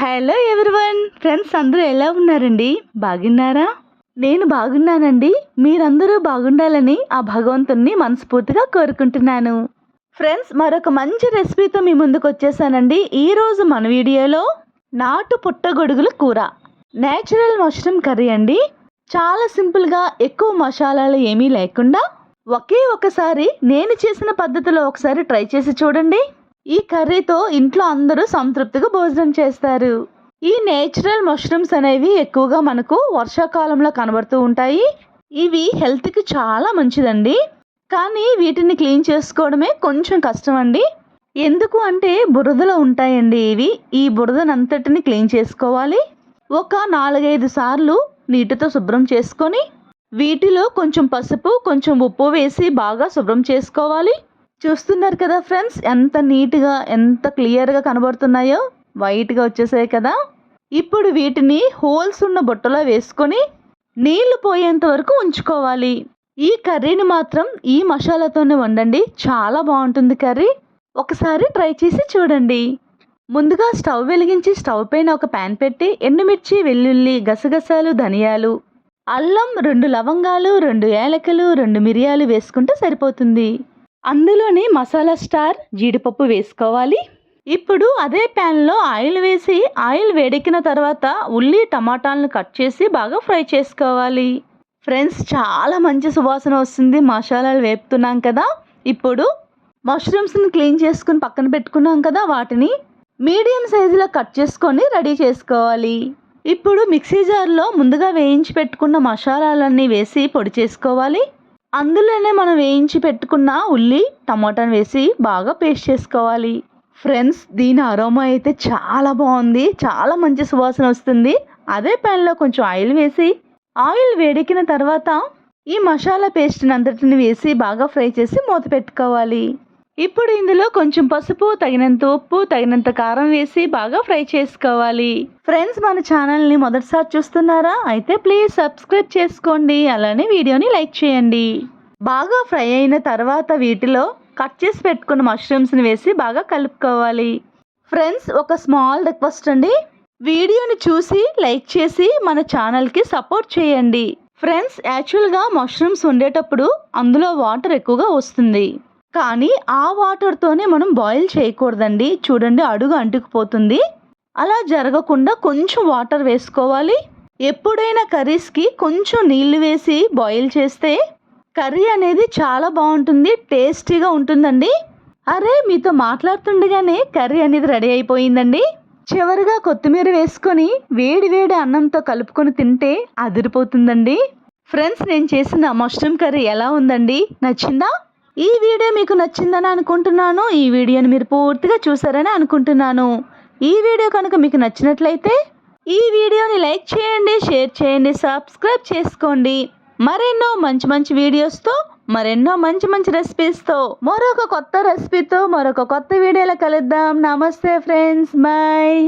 Hello everyone friends అందరూ ఎలా ఉన్నారండి? బాగున్నారా? నేను బాగున్నానండి. మీరందరూ బాగుండాలని ఆ భగవంతుణ్ణి మనస్ఫూర్తిగా కోరుకుంటున్నాను. ఫ్రెండ్స్ మరొక మంచి రెసిపీతో మీ ముందుకు వచ్చేసానండి. ఈరోజు మన వీడియోలో నాటు పుట్టగొడుగుల కూర. నేచురల్ మష్రూమ్ కర్రీ అండి. చాలా సింపుల్గా ఎక్కువ మసాలాలు ఏమీ లేకుండా ఒకే ఒకసారి నేను చేసిన పద్ధతిలో ఒకసారి ట్రై చేసి చూడండి. ఈ కర్రీతో ఇంట్లో అందరూ సంతృప్తిగా భోజనం చేస్తారు. ఈ నేచురల్ మష్రూమ్స్ అనేవి ఎక్కువగా మనకు వర్షాకాలంలో కనబడుతూ ఉంటాయి. ఇవి హెల్త్కి చాలా మంచిదండి. కానీ వీటిని క్లీన్ చేసుకోవడమే కొంచెం కష్టం అండి ఎందుకు అంటే బురదలో ఉంటాయండి ఇవి. ఈ బురదనంతటిని క్లీన్ చేసుకోవాలి. ఒక నాలుగైదు సార్లు నీటితో శుభ్రం చేసుకొని వీటిలో కొంచెం పసుపు కొంచెం ఉప్పు వేసి బాగా శుభ్రం చేసుకోవాలి. చూస్తున్నారు కదా ఫ్రెండ్స్ ఎంత నీట్గా ఎంత క్లియర్గా కనబడుతున్నాయో? వైట్గా వచ్చేసాయి కదా? ఇప్పుడు వీటిని హోల్స్ ఉన్న బుట్టలో వేసుకొని నీళ్ళు పోయేంత వరకు ఉంచుకోవాలి. ఈ కర్రీని మాత్రం ఈ మసాలాతోనే వండండి. చాలా బాగుంటుంది కర్రీ. ఒకసారి ట్రై చేసి చూడండి. ముందుగా స్టవ్ వెలిగించి స్టవ్ పైన ఒక ప్యాన్ పెట్టి ఎండుమిర్చి వెల్లుల్లి గసగసాలు ధనియాలు అల్లం రెండు లవంగాలు రెండు ఏలకలు రెండు మిరియాలు వేసుకుంటే సరిపోతుంది. అందులోని మసాలా స్టార్ జీడిపప్పు వేసుకోవాలి. ఇప్పుడు అదే ప్యాన్లో ఆయిల్ వేసి ఆయిల్ వేడెక్కిన తర్వాత ఉల్లి టమాటాలను కట్ చేసి బాగా ఫ్రై చేసుకోవాలి. ఫ్రెండ్స్ చాలా మంచి సువాసన వస్తుంది. మసాలాలు వేపుతున్నాం కదా. ఇప్పుడు మష్రూమ్స్ని క్లీన్ చేసుకుని పక్కన పెట్టుకున్నాం కదా వాటిని. మీడియం సైజులో కట్ చేసుకొని రెడీ చేసుకోవాలి. ఇప్పుడు మిక్సీ జార్లో ముందుగా వేయించి పెట్టుకున్న మసాలాలన్నీ వేసి పొడి చేసుకోవాలి. అందులోనే మనం వేయించి పెట్టుకున్న ఉల్లి టమాటాను వేసి బాగా పేస్ట్ చేసుకోవాలి. ఫ్రెండ్స్ దీని అరోమా అయితే చాలా బాగుంది. చాలా మంచి సువాసన వస్తుంది. అదే ప్యాన్లో కొంచెం ఆయిల్ వేసి ఆయిల్ వేడెక్కిన తర్వాత ఈ మసాలా పేస్ట్ని అంతటిని వేసి బాగా ఫ్రై చేసి మూత పెట్టుకోవాలి. ఇప్పుడు ఇందులో కొంచెం పసుపు తగినంత ఉప్పు తగినంత కారం వేసి బాగా ఫ్రై చేసుకోవాలి. ఫ్రెండ్స్ మన ఛానల్ని మొదటిసారి చూస్తున్నారా? అయితే ప్లీజ్ సబ్స్క్రైబ్ చేసుకోండి. అలానే వీడియోని లైక్ చేయండి. బాగా ఫ్రై అయిన తర్వాత వీటిలో కట్ చేసి పెట్టుకున్న మష్రూమ్స్ని వేసి బాగా కలుపుకోవాలి. ఫ్రెండ్స్ ఒక స్మాల్ రిక్వెస్ట్ అండి. వీడియోని చూసి లైక్ చేసి మన ఛానల్కి సపోర్ట్ చేయండి. ఫ్రెండ్స్ యాక్చువల్గా మష్రూమ్స్ వండేటప్పుడు అందులో వాటర్ ఎక్కువగా వస్తుంది. కానీ ఆ వాటర్తోనే మనం బాయిల్ చేయకూడదండి. చూడండి అడుగు అంటుకుపోతుంది. అలా జరగకుండా కొంచెం వాటర్ వేసుకోవాలి. ఎప్పుడైనా కర్రీస్కి కొంచెం నీళ్ళు వేసి బాయిల్ చేస్తే కర్రీ అనేది చాలా బాగుంటుంది టేస్టీగా ఉంటుందండి. అరే మీతో మాట్లాడుతుండగానే కర్రీ అనేది రెడీ అయిపోయిందండి. చివరిగా కొత్తిమీర వేసుకొని వేడి వేడి అన్నంతో కలుపుకొని తింటే అదిరిపోతుందండి. ఫ్రెండ్స్ నేను చేసిన మష్రూమ్ కర్రీ ఎలా ఉందండి? నచ్చిందా? ఈ వీడియో మీకు నచ్చిందని అనుకుంటున్నాను. ఈ వీడియోని మీరు పూర్తిగా చూసారని అనుకుంటున్నాను. ఈ వీడియో కనుక మీకు నచ్చినట్లయితే ఈ వీడియోని లైక్ చేయండి షేర్ చేయండి సబ్స్క్రైబ్ చేసుకోండి. మరెన్నో మంచి మంచి వీడియోస్తో మరెన్నో మంచి మంచి రెసిపీస్తో మరొక కొత్త రెసిపీతో మరొక కొత్త వీడియోలో కలుద్దాం. నమస్తే ఫ్రెండ్స్. బాయ్.